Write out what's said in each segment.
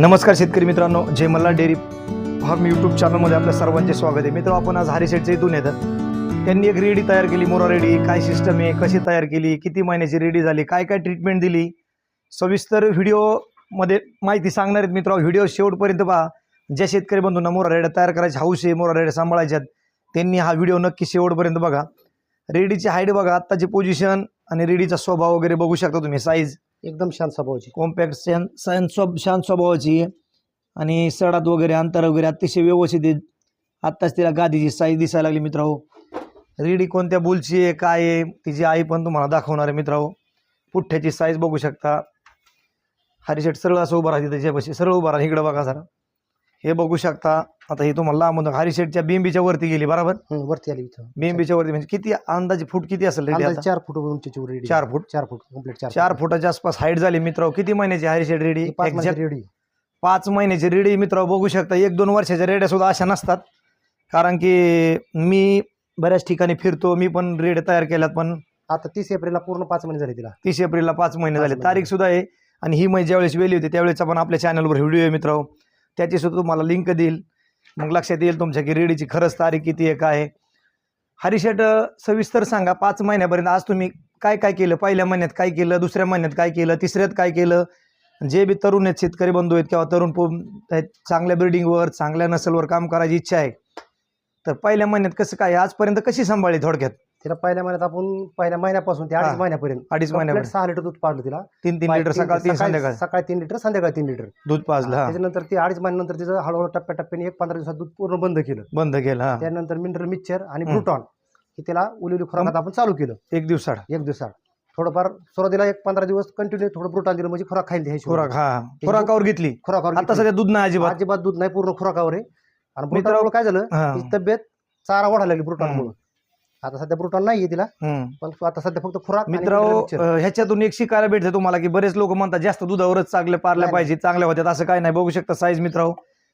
नमस्कार शेतकरी मित्रांनो जे मला डेअरी फार्म यूट्यूब चॅनलमध्ये आपल्या सर्वांचे स्वागत आहे. मित्र आपण आज हरिसेटचे इथून येतात. त्यांनी एक रेडी तयार केली मोरा रेडी काय सिस्टम आहे कशी तयार केली किती महिन्याची रेडी झाली काय काय ट्रीटमेंट दिली? सविस्तर व्हिडिओमध्ये माहिती सांगणार आहेत मित्र व्हिडिओ शेवटपर्यंत पहा. ज्या शेतकरी बंधूंना मोरा रेड्या तयार करायचे हाऊस आहे मोरा रेड्या सांभाळायच्यात त्यांनी हा व्हिडिओ नक्की शेवटपर्यंत बघा. रेडीची हाईट बघा आत्ताची पोझिशन आणि रेडीचा स्वभाव वगैरे बघू शकता तुम्ही साईज एकदम शांत स्वभावाची. कॉम्पॅक्ट शान शान स्व शांत स्वभावाची. आहे आणि सडात वगैरे अंतर वगैरे अतिशय व्यवस्थित आहे. आत्ताच तिला गादीची साईज दिसायला लागली मित्रांनो. रेडी कोणत्या बुलची आहे काय आहे तिची आई पण तुम्हाला दाखवणार आहे मित्रांनो. पुठ्ठ्याची साईज बघू शकता. हरिशेट सरळ असं उभा राहते त्याच्यापाशी सरळ उभा राहा इकडं बघा जरा. हे बघू शकता. आता हे तुम्हाला लांब हरिशेटच्या बिंबीच्या वरती गेली बरोबर? हं, वरती आली इथं. बिंबीच्या वरती म्हणजे किती अंदाजे फूट किती असेल रेडी अंदाजे आता? चार फूट उंचीची रेडी चार फूट? चार फूट कंप्लीट चार चार फुटाच्या आसपास हाईट झाली मित्र किती महिन्याची हरिशेट रेडी पाच रेडी पाच महिन्याची रेडी मित्र बघू शकता एक दोन वर्षाच्या रेड्या सुद्धा अशा नसतात. कारण की मी बऱ्याच ठिकाणी फिरतो मी पण रेड तयार केल्यात पण. आता तीस एप्रिलला पूर्ण पाच महिने झाले तिला. तीस एप्रिलला पाच महिने पाच झाले. महिने. तारीख सुद्धा आहे. आणि ही महिने ज्यावेळेस वेळी होती त्यावेळेचा पण आपल्या चॅनलवर व्हिडिओ आहे मित्र त्याचीसुद्धा तुम्हाला लिंक देईल. मग लक्षात येईल तुमच्या की रेडीची खरंच तारीख किती आहे. काय आहे हरिशेट सविस्तर सांगा पाच महिन्यापर्यंत आज तुम्ही काय काय केलं? पहिल्या महिन्यात काय केलं? दुसऱ्या महिन्यात काय केलं? तिसऱ्यात काय केलं? जे बी तरुण आहेत शेतकरी बंधू आहेत किंवा तरुण पो चांगल्या बिल्डिंगवर चांगल्या नसलवर काम करायची इच्छा आहे. तर पहिल्या महिन्यात कसं काय? आजपर्यंत कशी सांभाळली थोडक्यात? तिला पहिल्या महिन्यात आपण पहिल्या महिन्यापासून ते हा. अडीच महिन्यापर्यंत अडीच complete महिन्यापर्यंत. सहा लिटर दूध पाडलं तिला. तीन तीन लिटर सकाळ तीन संध्याकाळ. सकाळी तीन लिटर संध्याकाळी तीन लिटर दूध पाजलं हा. त्याच्यानंतर ती अडीच महिन्यानंतर तिचं हळूहळू टप्प्याटप्प्याने एक पंधरा दिवसात दूध पूर्ण बंद केलं. बंद केलं हा. त्यानंतर मिनरल मिक्सचर आणि. ब्रुटॉन हे त्याला उलिवली खुराकात आपण चालू केलं. एक दिवसाड एक दिवसात थोडंफार सुरुवातीला एक पंधरा दिवस कंटिन्यू थोडं ब्रुटॉन दिलं म्हणजे खुराक खायला द्यायची खुराक हा. खुराकावर घेतली. खुराकावर आता घेतली. सध्या दूध नाही अजिबात. अजिबात दूध नाही पूर्ण खुराकावर आहे. आणि मित्रांनो- ब्रुटॉनमुळे काय झालं? हा. तिची तब्येत चारा वाढायला लागली ब्रुटॉनमुळे आता सध्या ब्रुटॉन नाहीये तिला. हम्म. पण आता सध्या फक्त खुराक. अं, ह्याच्यातून एक शिकायला भेटतं तुम्हाला की बरेच लोक म्हणतात जास्त दुधावरच चांगले पारल्या नाही, पाहिजे चांगल्या होत्यात असं काय नाही. बघू शकता साईज मित्रांनो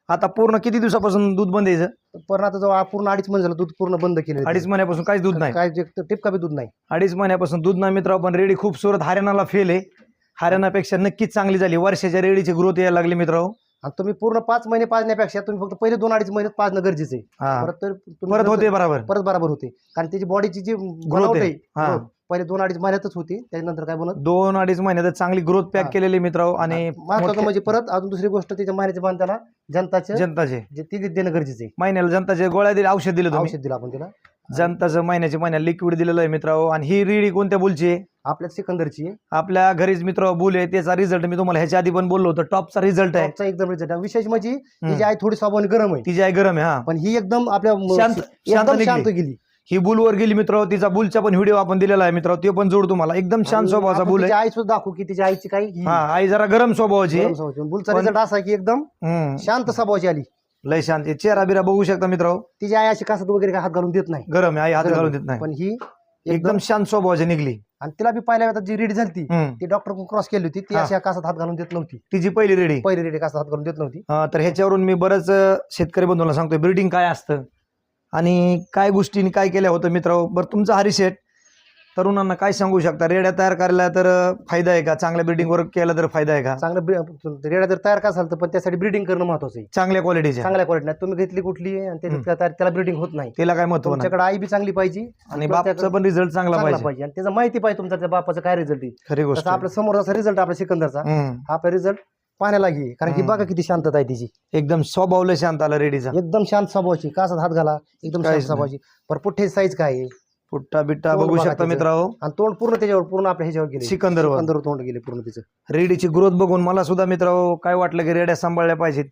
आता पूर्ण किती दिवसापासून दूध बंद यायचं पण आता जवळ पूर्ण अडीच महिने झालं दूध पूर्ण बंद केलं अडीच महिन्यापासून काहीच दूध नाही. काय जे टिपका बी दूध नाही. अडीच महिन्यापासून दूध नाही मित्रांनो पण रेडी खूपसूरत हरियाणाला फेल आहे. हरियाणापेक्षा नक्कीच चांगली झाली. वर्षाच्या रेडीची ग्रोथ यायला लागली मित्रांनो आणि तुम्ही पूर्ण पाच महिने पाजण्यापेक्षा तुम्ही फक्त पहिले दोन अडीच महिने पाजणं गरजेचं आहे. हा. परत तर तुम्ही परत जर- होते बरोबर. परत बरोबर होते. कारण त्याची बॉडीची जी Growth आहे. हा. पहिले दोन अडीच महिन्यातच होती. त्याच्यानंतर काय बनत? दोन अडीच महिन्यात चांगली ग्रोथ पॅक हा. केलेली मित्रांनो आणि महत्वाचं मोठ्या- म्हणजे परत अजून दुसरी गोष्ट त्याच्या महिन्याच्या बांधाला जनताचे जनताचे. जे ती देणं गरजेचं आहे. महिन्याला जनताचे गोळ्या दिले औषध दिलं तुम्ही. औषध दिलं आपण तिला जनताचं महिन्याच्या महिन्याला लिक्विड दिलेलं आहे मित्रांनो. आणि ही रेडी कोणत्या बुलची आहे? आपल्या सिकंदरची आहे. आपल्या घरीच मित्र बुल आहे. त्याचा रिझल्ट मी तुम्हाला ह्याच्या आधी पण बोललो होतो. टॉपचा रिझल्ट आहे. टॉपचा एकदम result आहे. विशेष म्हणजे. ही जी आहे थोडी स्वभावाने गरम आहे. तिची आई गरम आहे हा. पण ही एकदम आपल्या म- शांत- शांत एकदम निघली. शांत गेली. ही बुलवर गेली मित्र तिचा बुलचा पण व्हिडिओ आपण दिलेला आहे मित्र ते पण जोड तुम्हाला. एकदम शांत स्वभावाचा बुल आहे. तिची आई सुद्धा दाखवू की तिच्या आईची काही ही हा आई जरा गरम स्वभावाची आहे. गरम स्वभावाची. बुलचा पण- रिझल्ट असा आहे की एकदम हम्म. शांत स्वभावाची आली. लय शांत आहे. चेहरा बिरा बघू शकता मित्र तिची आई अशी कासत वगैरे काय हात घालून देत नाही. गरम आहे आई हात गरम घालून. देत नाही. पण ही एकदम शांत स्वभावाची निघली. आणि तिला बी पहिल्या वेळात जी रेडी झाली ती हम्म. ती डॉक्टर क्रॉस केली होती ती हा. अशा कासात हात घालून देत नव्हती. तिची पहिली रेडी पहिली रेडी कासात हात घालून देत नव्हती. तर ह्याच्यावरून मी बरंच अं, शेतकरी बंधूंना सांगतोय ब्रीडिंग काय असतं? आणि काय गोष्टींनी काय केल्या होतं मित्र बरं तुमचा हरिशेट तरुणांना काय सांगू शकता? रेड्या तयार करायला तर फायदा आहे का? चांगल्या ब्रीडिंग वर केला तर फायदा आहे का? चांगलं ब्री- रेडा जर तयार का झालं तर पण त्यासाठी ब्रीडिंग करणं महत्वाचं आहे. चांगल्या क्वालिटीच्या चांगल्या क्वालिटी नाही तुम्ही घेतली कुठली आहे आणि त्याच्यात हम्म. काय त्याला ब्रीडिंग होत नाही. त्याला काय महत्त्व नाही. तुमच्याकडे आई बी चांगली पाहिजे. आणि बापचा पण रिझल्ट चांगला चांगला पाहिजे. पाहिजे. आणि त्याचा माहिती पाहिजे तुमचा त्या बापाचा काय रिझल्ट आहे. खरी गोष्ट तसं आपल्यासमोर जसा रिझल्ट आपल्या सिकंदरचा हम्म. हा आपला रिझल्ट पाण्याला घे. कारण की हम्म. बघा किती शांतता आहे तिची. एकदम स्वभावलं शांत आला रेडीचा एकदम शांत स्वभावाची. कासात हात घाला. एकदम शांत काहीच नाही. स्वभावाची. पुठ्ठे साईज काय आहे. पुट्टा बिट्टा बघू शकता त्याचं. मित्रांनो. आणि तोंड पूर्ण त्याच्यावर पूर्ण आपल्या ह्याच्यावर गेले. सिकंदरवर. सिकंदर तोंड गेले पूर्ण तिचं रेडीची ग्रोथ बघून मला सुद्धा मित्रांनो काय वाटलं की रेड्या सांभाळल्या पाहिजेत.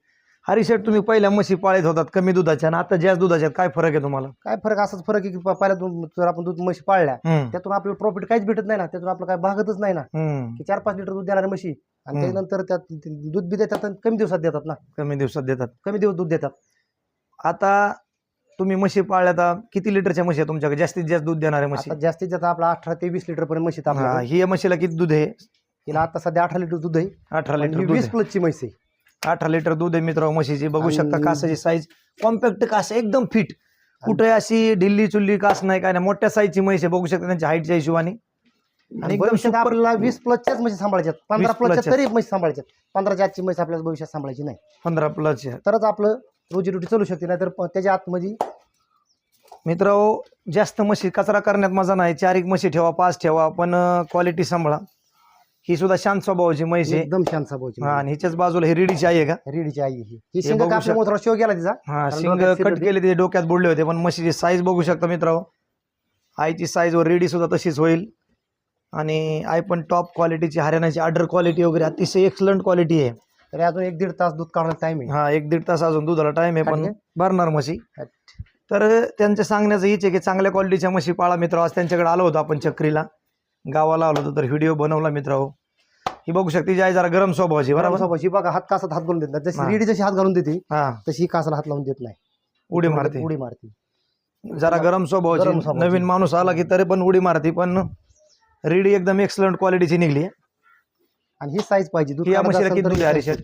हरिशेट तुम्ही पहिल्या म्हशी पाळत होतात कमी दुधाच्या आणि आता जास्त दुधाच्या. काय फरक आहे तुम्हाला? काय फरक? असाच फरक आहे की प- पहिल्या दोन जर आपण दूध म्हशी पाळल्या हम्म. त्यातून आपल्याला प्रॉफिट काहीच भेटत नाही ना. त्यातून आपलं काय भागतच नाही ना. हम्म. की चार पाच लिटर दूध देणाऱ्या म्हशी आणि हम्म. त्यानंतर त्यात दूध बी देतात आणि कमी दिवसात देतात ना. कमी दिवसात देतात. कमी दिवस दूध देतात. आता तुम्ही म्हशी पाळल्या आता किती लिटरच्या म्हशी आहे तुमच्याकडे? जास्तीत जास्त दूध देणाऱ्या म्हशी. आता जास्तीत जास्त आपला अठरा ते वीस लिटर पर्यंत म्हशीत हा, ही म्हशीला किती दूध आहे? तिला आता सध्या अठरा लिटर दूध आहे. अठरा लिटर दूध वीस आहे. प्लसची म्हैस आहे. अठरा लिटर दूध आहे मित्र म्हशीची. बघू आणि- शकता कासाची साईज कॉम्पॅक्ट कास एकदम फिट कुठे अशी ढिल्ली चुल्ली कास नाही काय नाही. मोठ्या साईजची म्हैस आहे. बघू शकता त्यांच्या हाईटच्या हिशोबाने. आणि आणि एकदम भविष्यात super- आपल्याला वीस प्लसच्याच म्हशी सांभाळायच्यात. पंधरा 20 प्लसच्या प्लसच्या. तरी म्हशी सांभाळायच्यात. पंधराच्या आजची म्हशी आपल्याला भविष्यात सांभाळायची नाही. पंधरा प्लस तरच आपलं रोजीरोटी चालू शकते नाहीतर त्याच्या आतमध्ये मित्र जास्त म्हशी कचरा करण्यात मजा नाही. चार एक म्हशी ठेवा पाच ठेवा पण क्वालिटी सांभाळा. ही सुद्धा शांत स्वभावाची म्हैस आहे. एकदम छान सांभाळायची हा आणि हिच्याच बाजूला ही रेडीची आई आहे का? रेडीची आई ही. शिंग बघू शो गेला तिचा. हा कारण शिंग डोक्यात कट. केले ते डोक्यात बुडले होते पण म्हशीची साईज बघू शकता मित्र आईची साईज वर रेडी सुद्धा तशीच होईल. आणि आई पण टॉप क्वालिटीची हरियाणाची ऑर्डर क्वालिटी वगैरे अतिशय एक्सलंट क्वालिटी आहे. तरी अजून एक दीड तास दूध काढायला टाइम आहे. हा एक दीड तास अजून दुधाला टाइम आहे पण भरणार म्हशी. तर त्यांचं सांगण्याचं हीच आहे की चांगल्या क्वालिटीच्या म्हशी पाळा मित्र. आज त्यांच्याकडे आलो होतो आपण चक्रीला. गावाला आलो होतो तर व्हिडिओ बनवला मित्र ही. बघू शकते जी जरा गरम स्वभावाची बरोबर? सोबाची बघा हात कासात हात घालून देत नाही. जशी हा. रेडी जशी हात घालून देते हा. तशी ही कासाला हात लावून देत नाही. उडी मारते. उडी मारते. जरा गरम स्वभावाची. स्वभावाची. नवीन माणूस आला की तरी पण उडी मारते पण रेडी एकदम एक्सलंट क्वालिटीची निघली आणि ही साईज पाहिजे. दूध या काढत म्हशीला असेल तर दूध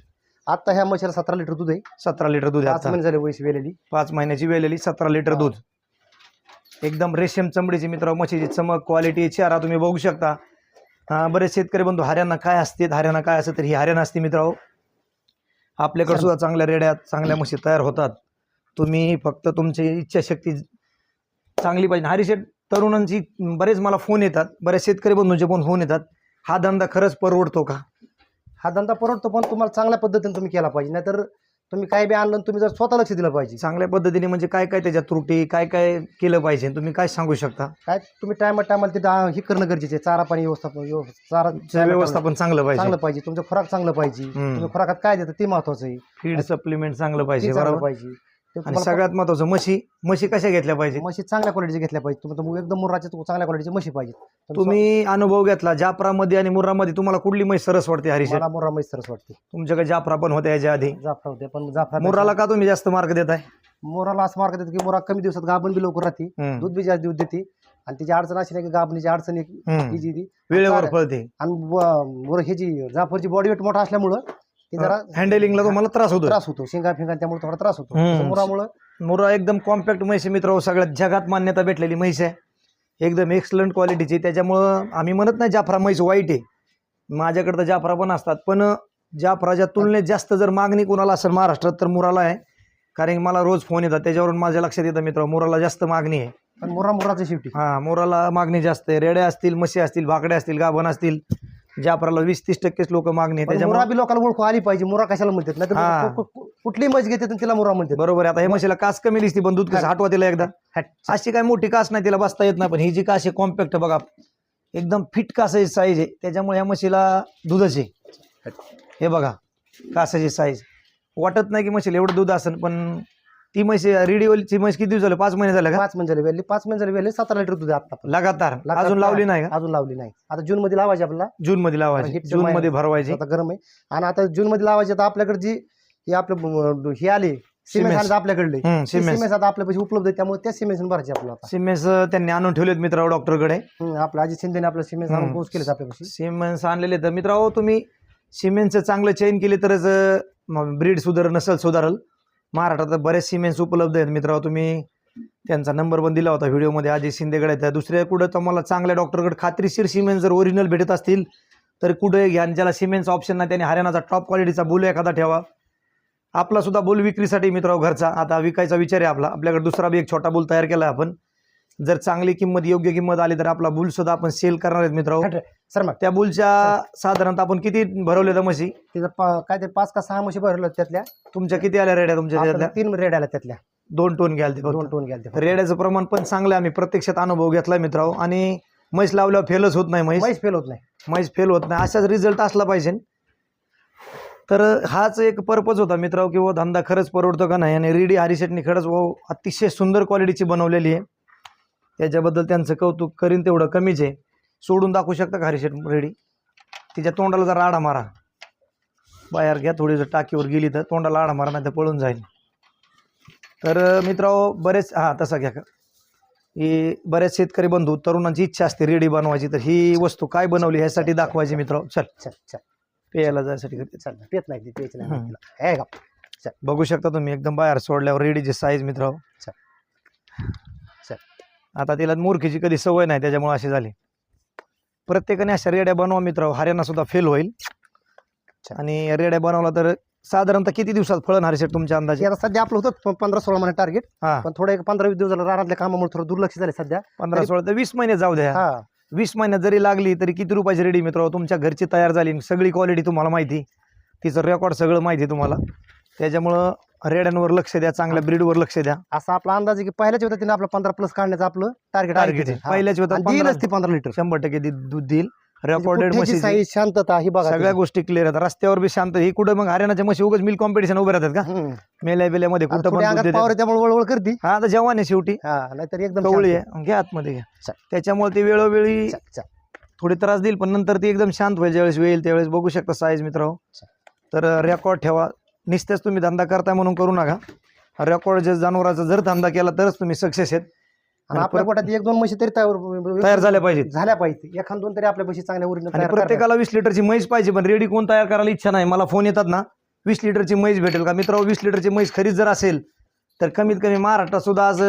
आता ह्या म्हशीला सतरा लिटर दूध आहे. सतरा लिटर दूध आहे पाच आता. महिने झाले वयस वेलेली. पाच महिन्याची वेलेली सतरा लिटर. दूध. एकदम रेशीम चमडीची मित्र म्हशीची चमक क्वालिटी चेहरा तुम्ही बघू शकता. हा, बरेच शेतकरी बंधू हरियाणा काय असते हरियाणा काय असते तर ही हरियाणा असते मित्र आपल्याकडे. सुद्धा चांगल्या रेड्यात चांगल्या म्हशी तयार होतात. तुम्ही फक्त तुमची इच्छाशक्ती चांगली पाहिजे. हरिशेठ तरुणांची बरेच मला फोन येतात. बरेच शेतकरी बंधूंचे पण फोन येतात. हा धंदा खरंच परवडतो का? हा धंदा परवडतो पण तुम्हाला चांगल्या पद्धतीने तुम्ही केला पाहिजे. नाहीतर तुम्ही काय बी आणलं आणि तुम्ही जर स्वतः लक्ष दिलं पाहिजे. चांगल्या पद्धतीने म्हणजे काय काय त्याच्यात त्रुटी काय काय केलं पाहिजे? तुम्ही काय सांगू शकता? काय तुम्ही टायमा टायमाला आ- हे करणं गरजेचं आहे. चारा पाणी व्यवस्थापन व्यव- चारा व्यवस्थापन चांगलं पाहिजे. चांगलं पाहिजे. तुमचं खुराक चांगलं पाहिजे. हम्म. तुम्ही खुराकात काय देतं ते महत्वाचं आहे. फीड सप्लिमेंट चांगलं ते पाहिजे चांगलं बरोबर? पाहिजे. ते आणि सगळ्यात महत्वाचं म्हशी. म्हशी कशा घेतल्या पाहिजे म्हशी चांगल्या क्वालिटीचे घेतल्या पाहिजे तुम्ही तुम्ही एकदम मुर्राच्या चांगल्या क्वालिटीची म्हशी पाहिजे तुम्ही अनुभव घेतला जाफरामध्ये आणि मुर्रामध्ये तुम्हाला कुठली म्हैस सरस वाटते हरीश? मला मुर्रा म्हैस सरस वाटते. तुमच्याकडे जाफरा पण होत्या याच्या आधी. जाफरा होते पण जाफरा मुर्राला का तुम्ही जास्त मार्क देताय? मोराला असं मार्क देतो की मोरा कमी दिवसात गाभण बी लवकर राहते. दूध बी जास्त दूध देते. आणि तिची अडचण अशी नाही की गाभणीची अडचण एक जी वेळेवर. फळते. आणि ह्याची जाफरची बॉडी वेट मोठा असल्यामुळं ती जरा हँडलिंगला तुम्हाला त्रास होतो त्रास होतो. शेंगा फिंगा त्यामुळे थोडा त्रास होतो. हम्म. मुर्रा एकदम कॉम्पॅक्ट म्हैस मित्र सगळ्यात जगात मान्यता भेटलेली म्हैस आहे. एकदम एक्सलंट क्वालिटीची त्याच्यामुळं आम्ही म्हणत नाही जाफरा म्हैस वाईट आहे. माझ्याकडे तर जाफरा पण असतात. पण जाफराच्या तुलनेत जास्त जर मागणी कोणाला असेल महाराष्ट्रात तर मुराला आहे. कारण की मला रोज फोन येतात. त्याच्यावरून माझ्या लक्षात येतं मित्र मुराला जास्त मागणी आहे. पण मुरा मुराचं शेवटी हा मोराला मागणी जास्त आहे. रेड्या असतील म्हशी असतील भाकड्या असतील गाभण असतील. जाफराला वीस तीस टक्केच लोक मागणी आहे मुरा त्याच्यामुळे बी लोकांना ओळखू आली पाहिजे मुरा कशाला म्हणतात? नाही हा. तर कुठलीही म्हैस घेते तर तिला मुरा म्हणतात? बरोबर आहे आता हे म्हशीला कास कमी दिसते पण दूध कसं. हटवा तिला एकदा. हट. अशी काय मोठी कास नाही तिला बसता येत नाही पण ही जी कास आहे कॉम्पॅक्ट बघा. एकदम फिट कासाची साईज आहे. त्याच्यामुळे या म्हशीला दूधच. आहे हे बघा कासाची साईज वाटत नाही की म्हशीला एवढं दूध असेल पण ती म्हशी रेडिओची म्हैस किती दिवस झाले? पाच महिने झाले का? पाच महिने झाले. वेळेली पाच महिने झाले वेळेली सतरा लिटर दूध आता. लगातार? अजून लावली नाही का? अजून लावली नाही. आता जून मध्ये लावायची आपल्याला. जून मध्ये लावायची. जून मध्ये भरवायची. आता गरम आहे. आणि आता जून मध्ये लावायची आता आपल्याकडे जी हे आपलं हे आले सिमेंट सिमेंट. हम्म, सिमेंट सिमेंट आता आपल्यापाशी उपलब्ध आहे त्यामुळे त्या सिमेंट भरायचे आपल्याला सिमेंस त्यांनी आणून ठेवलेत मित्र डॉक्टरकडे. हम्म, आपलं अजित शिंदेने आपलं सिमेंट आणून. पोस्ट केले आपल्यापाशी. सिमेंस आणलेले तर मित्रांनो तुम्ही सिमेंटचं चांगलं चेन केले तरच ब्रीड सुधार नसल सुधारल. महाराष्ट्रात बरेच सिमेंट्स उपलब्ध आहेत. मित्रांनो तुम्ही त्यांचा नंबर पण दिला होता व्हिडिओमध्ये. अजय शिंदेकडे त्या दुसऱ्या कुठं तुम्हाला चांगल्या डॉक्टरकडे खात्रीशीर सिमेंट जर ओरिजिनल भेटत असतील तर कुठे घ्या आणि ज्याला सिमेंटचा ऑप्शन नाही त्याने हरियाणाचा टॉप क्वालिटीचा बुल एखादा ठेवा. आपला सुद्धा बुल विक्रीसाठी मित्रांनो घरचा. आता विकायचा विचार आहे आपला. आपल्याकडे दुसरा बी एक छोटा बुल तयार केला आहे आपण. जर चांगली किंमत योग्य किंमत आली तर आपला बुल सुद्धा आपण सेल करणार आहेत मित्रांनो. सर मग. त्या बुलच्या साधारणतः आपण किती भरवले तर म्हशी? तिथं पा- काय ते पाच का सहा म्हशी भरलं त्यातल्या. तुमच्या किती आल्या रेड्या तुमच्या आपल्याला त्यातल्या? तीन रेड आल्या त्यातल्या. दोन टोन घ्याल ते दोन. टोन घ्याल ते रेड्याचं प्रमाण पण चांगलं आहे. आम्ही प्रत्यक्षात अनुभव घेतलाय मित्रांनो. आणि म्हैस लावल्यावर फेलच होत नाही म्हैस. म्हैस फेल होत नाही. म्हैस फेल होत नाही. असाच रिझल्ट असला पाहिजे. तर हाच एक पर्पज होता मित्रांनो की वो धंदा खरंच परवडतो का नाही? आणि रेडी हरिशेटनी खरंच वो अतिशय सुंदर क्वालिटीची बनवलेली आहे. त्याच्याबद्दल त्यांचं कौतुक करीन तेवढं कमीच आहे. सोडून दाखवू शकता का हरिशेट रेडी तिच्या तोंडाला जरा आडा मारा. बाहेर घ्या थोडी जर टाकीवर गेली तर तोंडाला आडा मारा नाही तर पळून जाईल. तर मित्रांनो बरेच हां तसा घ्या. का ही बरेच शेतकरी बंधू तरुणांची इच्छा असते रेडी बनवायची तर ही वस्तू काय बनवली ह्यासाठी दाखवायची मित्र चल. चल चल पेयाला जायसाठी चल पेत नाही. हे का बघू शकता तुम्ही एकदम बाहेर सोडल्यावर रेडीची साईज मित्र चल. आता तिला मूर्खीची कधी सवय नाही त्याच्यामुळे अशी झाली. प्रत्येकाने अशा रेड्या बनवा मित्र हरियाणा सुद्धा फेल होईल. आणि रेड्या बनवला तर साधारणतः किती दिवसात फळण हरिशेट तुमच्या अंदाजे? आता सध्या आपलं होतं पंधरा सोळा महिने टार्गेट हा. पण थोडं एक पंधरा वीस दिवस झालं रानातल्या कामामुळे थोडं दुर्लक्ष झाले सध्या. पंधरा सोळा तर वीस महिने जाऊ द्या. हा. वीस महिन्यात जरी लागली तरी किती रुपयाची रेडी मित्र तुमच्या घरची तयार झाली. सगळी क्वालिटी तुम्हाला माहिती. तिचं रेकॉर्ड सगळं माहिती तुम्हाला. त्याच्यामुळं रेड्यांवर लक्ष द्या चांगल्या ब्रीडवर लक्ष द्या. असा आपला अंदाज आहे की पहिल्याच होता तिने आपलं पंधरा प्लस काढण्याचं आपलं टार्गेट टार्गेट पहिल्याच होतं देईलच ती पंधरा लिटर शंभर टक्के दी- दूध देईल. रेकॉर्डेड म्हशी साईज शांतता ही बघा सगळ्या गोष्टी क्लिअर आहेत. रस्त्यावर बी शांत ही कुठं मग हरियाणाच्या म्हशी उगाच मिल्क कॉम्पिटिशन उभे राहतात का? हम्म. मेल्या बेल्यामध्ये आणि कुठं थोडी पण दूध अंगात देतात. पावर आहे त्यामुळे वळवळ करते. हा आता जवान आहे शेवटी. हा नाहीतर एकदम कवळी शांत. आहे. घ्या आतमध्ये घ्या. त्याच्यामुळे ती वेळोवेळी. थोडी त्रास देईल पण नंतर ती एकदम शांत होईल. ज्यावेळेस वेळ त्यावेळेस बघू शकता साईज मित्र तर रेकॉर्ड ठेवा. निस्तेच तुम्ही धंदा करताय म्हणून करू नका. रेकॉर्ड जे जनावराचा जर धंदा केला तरच तुम्ही सक्सेस आहेत. आणि आपल्या पोटात एक दोन म्हशी तरी तयार तयार झाल्या पाहिजेत. झाल्या पाहिजे एखाद दोन तरी आपल्या म्हशी चांगल्या ओरिजिनल आणि प्रत्येकाला वीस लिटरची म्हैस पाहिजे पण रेडी कोण तयार करायला इच्छा नाही. मला फोन येतात ना वीस लिटरची म्हैस भेटेल का? मित्र वीस लिटरची म्हैस खरीद जर असेल तर कमीत कमी महाराष्ट्रात सुद्धा आज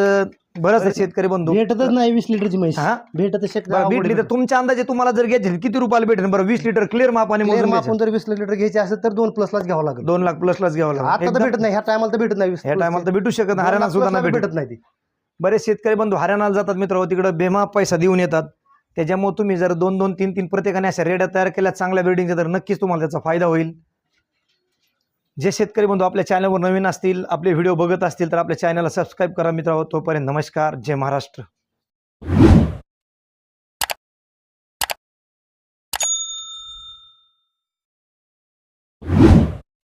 बरेच शेतकरी बंधू. भेटतच नाही वीस लिटरची म्हशी हा? भेटत बरं, भेटली तर तुमच्या अंदाजे तुम्हाला जर घ्यायची किती रुपयाला भेटेल? बरं वीस लिटर क्लिअर मापाने मोजून घ्यायचं. आपण जर वीस लिटर घ्यायचे असेल तर दोन प्लसलाच घ्यावं लागेल. दोन लाख प्लसलाच घ्यावं आता लागेल तर भेटत नाही ह्या टायमाला तर भेटत नाही वीस plus टायमाला तर भेटू शकत नाही. हरियाणा सुद्धा plus नाही ला भेटत. भेटत नाही ती. बरेच शेतकरी बंधू हरियाणाला जातात मित्र तिकडे बेमा पैसा देऊन येतात. त्याच्यामुळे तुम्ही जर दोन दोन तीन तीन प्रत्येकाने अशा रेड्या तयार केल्या चांगल्या बिल्डिंगच्या तर नक्कीच तुम्हाला त्याचा फायदा होईल. जे शेतकरी बंधू आपल्या चॅनलवर नवीन असतील आपले व्हिडिओ बघत असतील तर आपल्या चॅनलला सबस्क्राईब करा मित्र तोपर्यंत नमस्कार. जय महाराष्ट्र.